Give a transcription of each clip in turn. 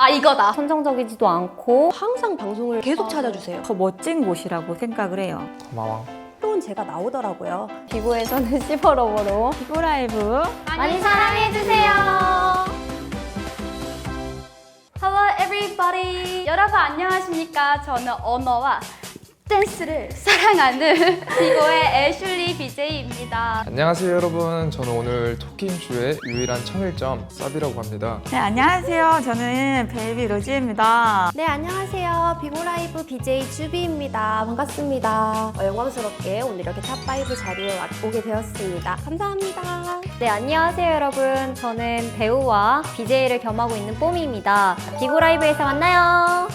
아 이거다. 선정적이지도 않고 항상 방송을 계속 찾아주세요. 더 멋진 곳이라고 생각을 해요. 고마워. 새로운 제가 나오더라고요. 비고에서는 씹어러버로 비고 라이브 많이 사랑해주세요. Hello everybody. 여러분 안녕하십니까? 저는 언어와 댄스를 사랑하는 비고의 애슐리 BJ입니다. 안녕하세요 여러분. 저는 오늘 토킹쇼의 유일한 청일점 사비라고 합니다. 네, 안녕하세요. 저는 베이비 로지입니다. 네, 안녕하세요. 비고라이브 BJ 주비입니다. 반갑습니다. 어, 영광스럽게 오늘 이렇게 탑5 자리에 와- 오게 되었습니다. 감사합니다. 네, 안녕하세요, 여러분. 저는 배우와 BJ를 겸하고 있는 뽀미입니다. 비고 라이브에서 만나요.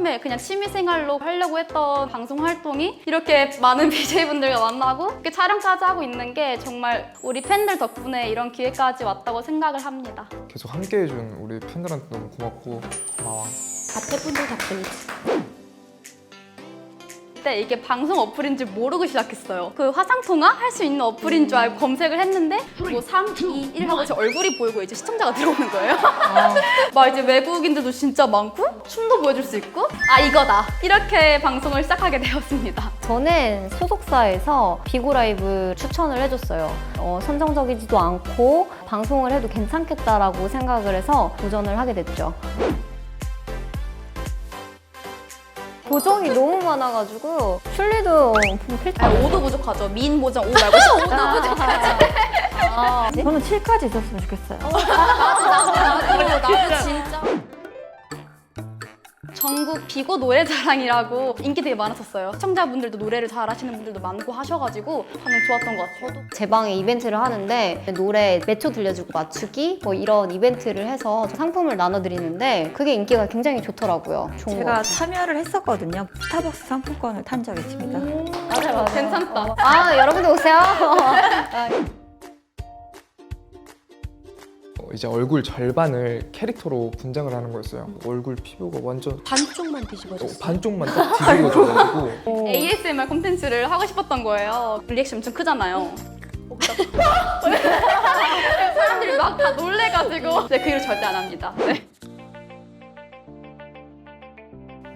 처음에 그냥 취미생활로 하려고 했던 방송 활동이 이렇게 많은 BJ분들과 만나고 이렇게 촬영까지 하고 있는 게 정말 우리 팬들 덕분에 이런 기회까지 왔다고 생각을 합니다. 계속 함께 해준 우리 팬들한테 너무 고맙고 고마워. 가태분들 덕분이지. 그때 이게 방송 어플인 줄 모르고 시작했어요. 그 화상통화 할 수 있는 어플인 줄 알고 검색을 했는데 뭐 3, 2, 1 하고 제 얼굴이 보이고 이제 시청자가 들어오는 거예요. 막 이제 외국인들도 진짜 많고 춤도 보여줄 수 있고 아 이거다 이렇게 방송을 시작하게 되었습니다. 저는 소속사에서 비고 라이브 추천을 해줬어요. 어, 선정적이지도 않고 방송을 해도 괜찮겠다라고 생각을 해서 도전을 하게 됐죠. 보정이 너무 많아가지고 슐리도 필터 아, 5도 부족하죠. 민 보정 5 말고 15도 부족하죠. 아, 저는 7까지 있었으면 좋겠어요. 나도 나도 진짜 전국 비고 노래자랑이라고 인기 되게 많았었어요. 시청자분들도 노래를 잘하시는 분들도 많고 하셔가지고 반응 좋았던 것 같아요. 제 방에 이벤트를 하는데 노래 몇 초 들려주고 맞추기 뭐 이런 이벤트를 해서 상품을 나눠드리는데 그게 인기가 굉장히 좋더라고요. 좋은 것 제가 같아요. 참여를 했었거든요. 스타벅스 상품권을 탄 적이 있습니다. 맞아요, 맞아요. 괜찮다. 아, 여러분들 오세요. 어, 이제 얼굴 절반을 캐릭터로 분장을 하는 거였어요. 얼굴 피부가 완전 반쪽만 어, 뒤집어졌어요. 반쪽만 딱 뒤집어져가지고 ASMR 콘텐츠를 하고 싶었던 거예요. 리액션 엄청 크잖아요. 사람들이 막 다 놀래가지고 네, 그 이후로 절대 안 합니다. 네.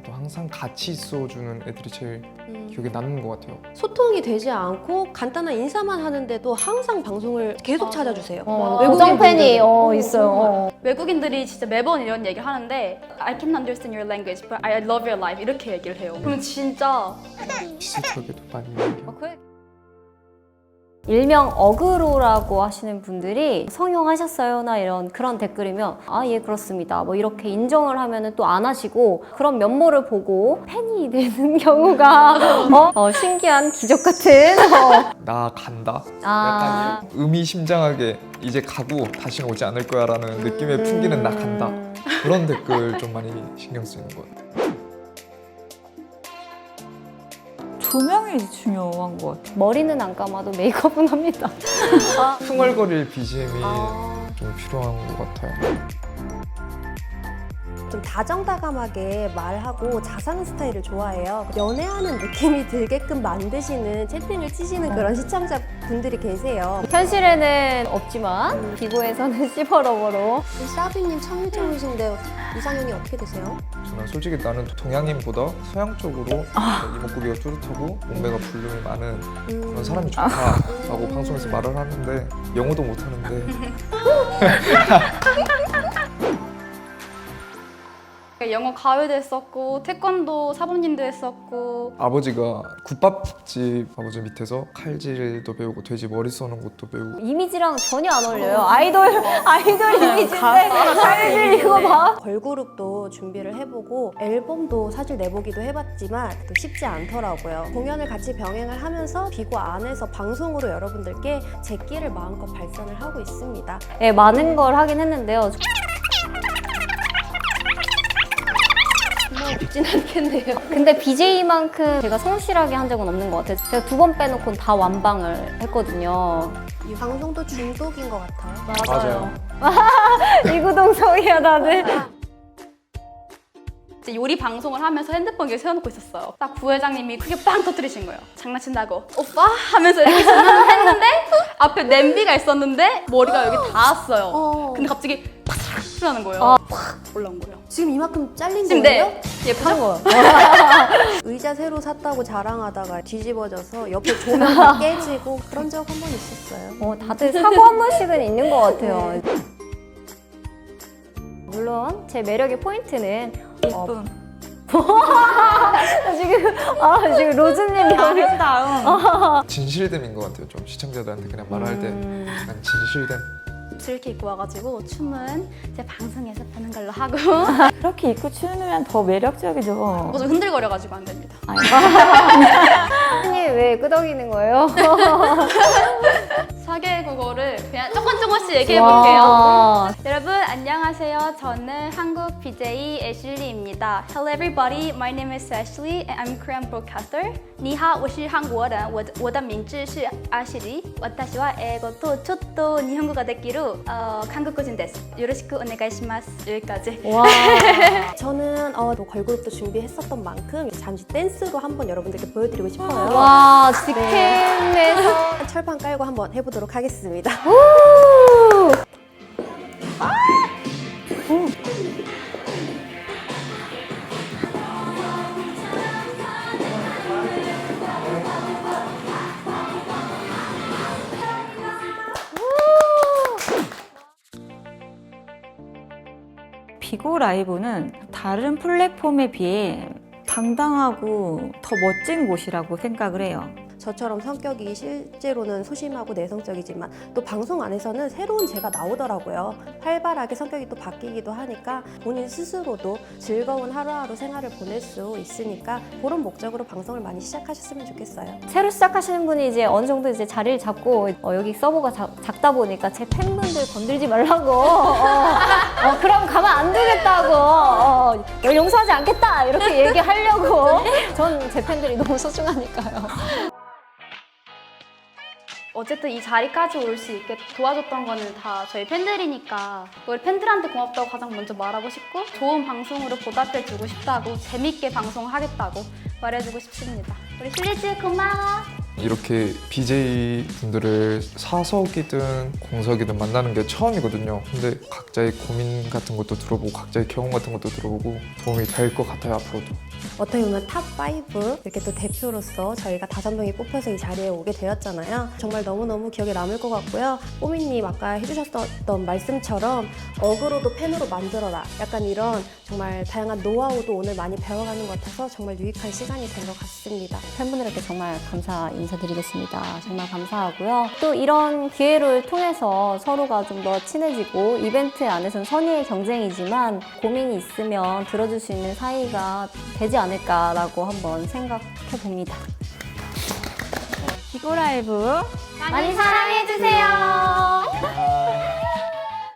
또 항상 같이 있어주는 애들이 제일 음, 기억에 남는 것 같아요. 소통이 되지 않고 간단한 인사만 하는데도 항상 방송을 계속 맞아. 찾아주세요. 어, 외국인 고정 팬이. 어, 있어요. 어. 외국인들이 진짜 매번 이런 얘기를 하는데 I can understand your language, but I love your life 이렇게 얘기를 해요. 그럼 진짜 디지털에도 많이 게 어, 그래. 일명 어그로라고 하시는 분들이 성형하셨어요나 이런 그런 댓글이면 아 예 그렇습니다 뭐 이렇게 인정을 하면은 또 안 하시고 그런 면모를 보고 팬이 되는 경우가 어? 어, 신기한 기적 같은 어. 나 간다. 아. 약간 의미심장하게 이제 가고 다시는 오지 않을 거야라는 느낌에 풍기는 나 간다. 그런 댓글 좀 많이 신경 쓰이는 것 같아요. 조명이 중요한 것 같아요. 머리는 안 감아도 메이크업은 합니다 흥얼거릴 BGM이 아, 좀 필요한 것 같아요. 좀 다정다감하게 말하고 자상한 스타일을 좋아해요. 연애하는 느낌이 들게끔 만드시는 채팅을 치시는 그런 시청자분들이 계세요. 현실에는 없지만 비고에서는 씹어러버로 사비님 청일점이신데 이상형이 어떻게 되세요? 저는 솔직히 나는 동양인보다 서양 쪽으로 이목구비가 뚜렷하고 몸매가 볼륨이 많은 음, 그런 사람이 좋다라고 방송에서 말을 하는데 영어도 못하는데 영어 가요도 했었고 태권도 사범님도 했었고 아버지가 국밥집 아버지 밑에서 칼질도 배우고 돼지 머리 써는 것도 배우고 이미지랑 전혀 안 어울려요 아이돌 아이돌 이미지인데 칼질 이거 봐 걸그룹도 준비를 해보고 앨범도 사실 내보기도 해봤지만 또 쉽지 않더라고요. 공연을 같이 병행을 하면서 비고 안에서 방송으로 여러분들께 제 끼를 마음껏 발산을 하고 있습니다. 네, 많은 걸 하긴 했는데요. 뭐 없진 않겠네요. 근데 BJ만큼 제가 성실하게 한 적은 없는 것 같아요. 제가 두 번 빼놓고는 다 완방을 했거든요. 이 방송도 중독인 것 같아요. 맞아요. 이구동 성이야 다들. 이제 요리 방송을 하면서 핸드폰 이렇게 세워놓고 있었어요. 딱 부회장님이 크게 빵 터뜨리신 거예요. 장난친다고 오빠 하면서 이렇게 장난을 했는데 앞에 냄비가 있었는데 머리가 여기 닿았어요. 어. 근데 갑자기 팍 나는 거예요. 팍 올라온 거예요. 지금 이만큼 잘린 지금 거예요? 네 예쁘죠? 의자 새로 샀다고 자랑하다가 뒤집어져서 옆에 조명 다 깨지고 그런 적 한 번 있었어요. 어, 다들 사고 한 번씩은 있는 것 같아요. 물론 제 매력의 포인트는 어, 이쁨. 지금 아 지금 로즈님이 아름다움. 진실됨인 것 같아요. 좀 시청자들한테 그냥 말할 때 음. 약간 진실됨. 이렇게 입고 와가지고 춤은 제 방송에서 보는 걸로 하고 그렇게 입고 추면 더 매력적이죠. 좀 흔들거려가지고 안 됩니다. 언니 왜 끄덕이는 거예요? 4개 국어를 그냥 조금 조금씩 얘기해 볼게요. 와. 여러분 안녕하세요. 저는 한국 BJ 애슐리입니다. Hello everybody, my name is Ashley and I'm Korean broadcaster. 你好，我是韩国人，我我的名字是 Ashley. 私は英語とちょっと日本語ができる 어, 한국인 です. よろしくお願いします. 여기까지. 와. 저는 어, 또 걸그룹도 준비했었던 만큼 잠시 댄스로 한번 여러분들께 보여드리고 싶어요. 와, 직캠에서 철판 깔고 한번 해보도록 하겠습니다. 비고 라이브는 다른 플랫폼에 비해 당당하고 더 멋진 곳이라고 생각을 해요. 저처럼 성격이 실제로는 소심하고 내성적이지만 또 방송 안에서는 새로운 제가 나오더라고요. 활발하게 성격이 또 바뀌기도 하니까 본인 스스로도 즐거운 하루하루 생활을 보낼 수 있으니까 그런 목적으로 방송을 많이 시작하셨으면 좋겠어요. 새로 시작하시는 분이 이제 어느 정도 이제 자리를 잡고 어, 여기 서버가 작, 작다 보니까 제 팬분들 건들지 말라고 어, 어, 그럼 가만 안 두겠다고 어, 널 용서하지 않겠다 이렇게 얘기하려고 전 제 팬들이 너무 소중하니까요. 어쨌든 이 자리까지 올 수 있게 도와줬던 거는 다 저희 팬들이니까 우리 팬들한테 고맙다고 가장 먼저 말하고 싶고 좋은 방송으로 보답해 주고 싶다고 재밌게 방송하겠다고 말해주고 싶습니다. 우리 실리지 고마워. 이렇게 BJ 분들을 사석이든 공석이든 만나는 게 처음이거든요. 근데 각자의 고민 같은 것도 들어보고 각자의 경험 같은 것도 들어보고 도움이 될 것 같아요 앞으로도. 어떻게 보면 탑5 이렇게 또 대표로서 저희가 다섯 명이 뽑혀서 이 자리에 오게 되었잖아요. 정말 너무너무 기억에 남을 것 같고요. 뽀미님 아까 해주셨던 말씀처럼 어그로도 팬으로 만들어라. 약간 이런 정말 다양한 노하우도 오늘 많이 배워가는 것 같아서 정말 유익한 시간이 된 것 같습니다. 팬분들께 정말 감사 인사드리겠습니다. 정말 감사하고요. 또 이런 기회를 통해서 서로가 좀 더 친해지고 이벤트 안에서는 선의의 경쟁이지만 고민이 있으면 들어줄 수 있는 사이가 되지 않을까라고 한번 생각해 봅니다. 비고 라이브 많이 사랑해 주세요.